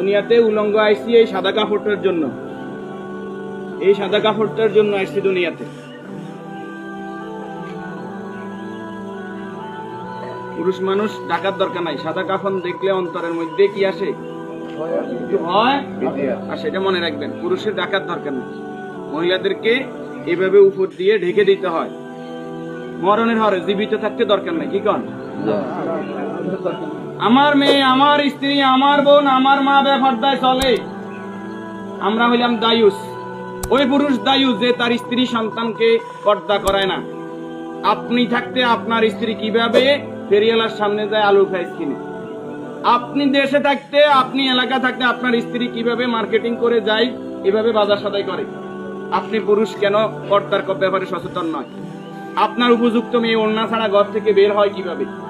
দুনিয়াতে উলঙ্গ আইসি এই সাদা কাপড়টার জন্য। এই সাদা কাপড়টার জন্য আইসি দুনিয়াতে। পুরুষ মানুষ ডাকার দরকার নাই। সাদা কাফন দেখলে অন্তরের মধ্যে কি আসে? আর সেটা মনে রাখবেন, পুরুষের ডাকার দরকার নাই। মহিলাদেরকে এভাবে উপর দিয়ে ঢেকে দিতে হয়। মরণের হরে জীবিত থাকতে দরকার নাই, কি কন? আমার মেয়ে, আমার স্ত্রী, আমার বোন, আমার মা ব্যাপারটায় চলে। আমরা হইলাম দায়ুস। ওই পুরুষ দায়ুস যে তার স্ত্রী সন্তানকে পর্দা করায় না। আপনি থাকতে আপনার স্ত্রী কীভাবে ফেরিয়ালার সামনে যায় আলু ফ্রাইস কিনে? আপনি দেশে থাকতে, আপনি এলাকা থাকতে আপনার স্ত্রী কীভাবে মার্কেটিং করে যায়, এভাবে বাজার সদাই করে। আপনি পুরুষ কেন পর্দার ব্যাপারে সচেতন নয়? আপনার উপযুক্ত মেয়ে অন্য ছাড়া ঘর থেকে বের হয় কীভাবে?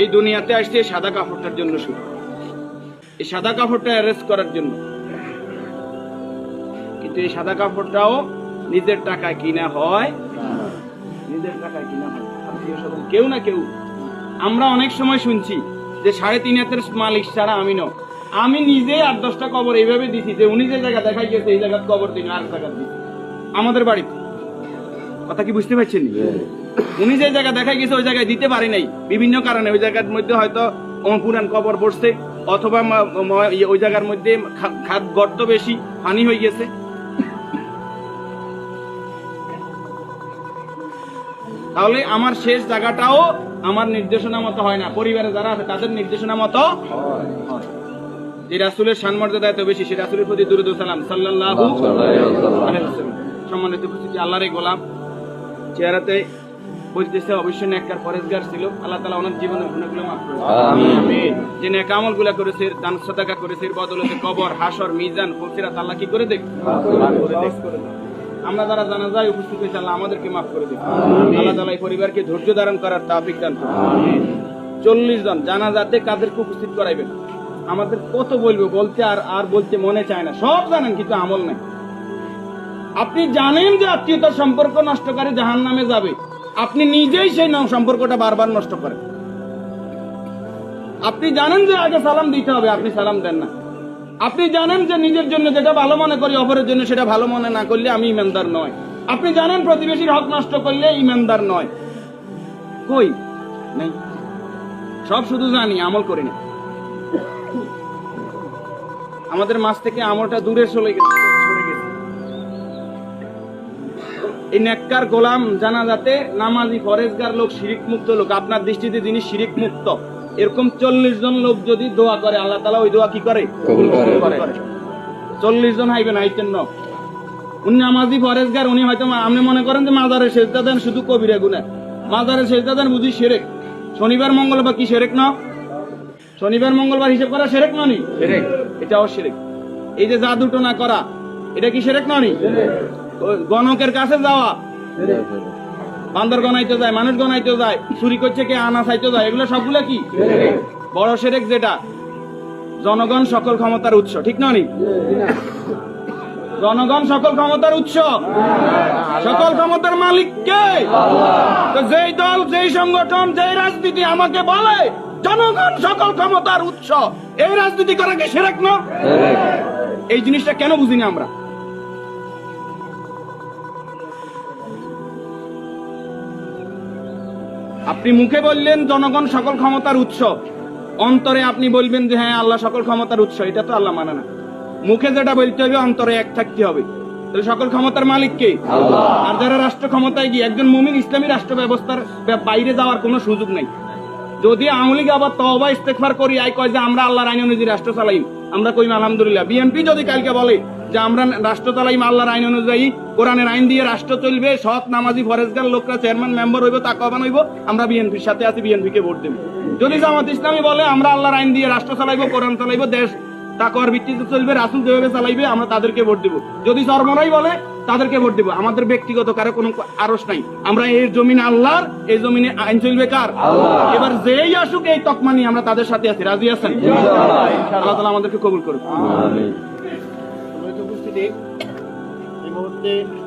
এই দুনিয়াতে আসছে সাদা কাপড়টার জন্য শুধু। এই সাদা কাপড়টা অ্যারেস্ট করার জন্য। কিন্তু এই সাদা কাপড়টাও নিজের টাকায় কিনা হয়। নিজের টাকায় কিনা হয়। কেউ না কেউ। আমরা অনেক সময় শুনছি যে সাড়ে তিন হাতের মালিক ছাড়া আমি ন আমি নিজে আট দশটা কবর এইভাবে দিছি যে উনি যে জায়গা দেখাই গেছে এই জায়গার কবর দিন, আর জায়গা দিন। আমাদের বাড়িতে। কথা কি বুঝতে পারছেন? উনি যে জায়গা দেখাই গেছে, ওই জায়গায় দিতে পারি নাই। বিভিন্ন কারণে ওই জায়গার মধ্যে হয়তো পুরান কবর পড়ছে, অথবা ওই জায়গার মধ্যে খাদ গর্ত বেশি, পানি হয়ে গেছে। তাহলে আমার শেষ জায়গাটাও আমার নির্দেশনা মতো হয় না। পরিবারে যারা আছে, তাদের নির্দেশনা মতো যে রাসুলের সানমর্যাদা এত বেশি, সে রাসুলের প্রতি দুরুদ সালাম। ওয়াসাল্লাম। সম্মানিত উপস্থিতি, আল্লাহর গোলাম। চেহারাতে অবশ্যই নেককার ছিল। আল্লাহ তাআলা ওনার জীবনের গুণাগুলো মাফ করুন। যে নেক আমলগুলো করেছে দান সাদাকা করেছে বদলতে কবর হাসর মিজান আল্লাহ কি করে দেখ? করে দেখ। আমরা যারা জানাজায় উপস্থিত হয়েছে আল্লাহ আমাদেরকে মাফ করে দিন আল্লাহ তাআলা এই পরিবারকে ধৈর্য ধারণ করার দান চল্লিশ জন জানাজাতে কাদেরকে উপস্থিত করাইবেন? আমাদের কত বলব বলতে আর আর বলতে মনে চায় না। সব জানেন কিন্তু আমল নাই। আপনি জানেন যে আত্মীয়তার সম্পর্ক নষ্টকারী জাহান নামে যাবে। আপনি নিজেই সেই ন- সম্পর্কটা বারবার নষ্ট করেন। আপনি জানেন যে আগে সালাম দিতে হবে, আপনি সালাম দেন না। আপনি জানেন যে নিজের জন্য যেটা ভালো মনে করি, অপরের জন্য সেটা ভালো মনে না করলে আমি ইমানদার নয়। আপনি জানেন প্রতিবেশীর হক নষ্ট করলে ইমানদার নয়। কই? নেই। সব শুধু জানি, আমল করি না। আমাদের মাছ থেকে আমলটা দূরে চলে গেছে। এই নেককার গোলাম জানা যাতে নামাজি ফরেজগার লোক শিরিক মুক্ত লোক আপনার দৃষ্টিতে যিনি শিরিক মুক্ত এরকম চল্লিশ জন লোক যদি দোয়া করে আল্লাহ তালা ওই দোয়া কি করে? চল্লিশ জন হাইবেন আইতেন ন উনি নামাজি ফরেজগার উনি হয়তো আপনি মনে করেন যে মাজারে সেজদা দেন শুধু কবিরা গুনা মাজারে সেজদা দেন বুঝি সেরেক। শনিবার মঙ্গলবার কি সেরেক না? শনিবার মঙ্গলবার হিসেব করা সেরেক ননি এটাও সেরেক। এই যে জাদু টোনা করা এটা কি সেরেক ননি গণকের কাছে যাওয়া। বান্দর গনাইতে যায়, মানুষ গনাইতে যায়, চুরি করছে কে, আনা চাইতে যায়, এগুলো সবগুলো কি? বড় সেরেক যেটা। জনগণ সকল ক্ষমতার উৎস, ঠিক ননি জনগণ সকল ক্ষমতার উৎস। সকল ক্ষমতার মালিক কে? যেই দল, যেই সংগঠন, যেই রাজনীতি আমাকে বলে, জনগণ সকল ক্ষমতার উৎস। এই রাজনীতি করা কি সেরেক না? এই জিনিসটা কেন বুঝিনি আমরা? আপনি মুখে বললেন জনগণ সকল ক্ষমতার উৎস। অন্তরে আপনি বলবেন যে হ্যাঁ আল্লাহ সকল ক্ষমতার উৎস। এটা তো আল্লাহ মানে না। মুখে যেটা বলতে হবে অন্তরে এক থাকতে হবে। তাহলে সকল ক্ষমতার মালিক কে? আর যারা রাষ্ট্র ক্ষমতায় গিয়ে একজন মুমিন ইসলামী রাষ্ট্র ব্যবস্থার বাইরে যাওয়ার কোনো সুযোগ নাই। যদি আওয়ামী লীগ আবার তবা ইস্তেকবার করি আই কয় যে আমরা আল্লাহর আইন অনুযায়ী রাষ্ট্র চালাই আমরা কইম আলহামদুলিল্লাহ। বিএনপি যদি কালকে বলে যে আমরা রাষ্ট্র চালাইম আল্লাহর আইন অনুযায়ী কোরআনের আইন দিয়ে রাষ্ট্র চলবে সৎ নামাজি ফরেজগার লোকরা চেয়ারম্যান মেম্বার হইব তাকবান হইব আমরা বিএনপির সাথে আছি বিএনপি কে ভোট দেব। যদি জামাত ইসলামী বলে আমরা আল্লাহর আইন দিয়ে রাষ্ট্র চালাইবো কোরআন চালাইবো দেশ তাকওয়ার ভিত্তিতে চলবে রাসুল যেভাবে চালাইবে আমরা তাদেরকে ভোট দিব। যদি সর্বনাই বলে তাদেরকে ভোট দিব। আমাদের ব্যক্তিগত কারও কোনো আরস নাই। আমরা এই জমিন আল্লাহর এই জমিনে আইন চলবে কার? এবার যেই আসুক এই তকমা নিয়ে আমরা তাদের সাথে আছি। রাজি আছেন? আল্লাহ তালা আমাদেরকে কবুল করুন Monday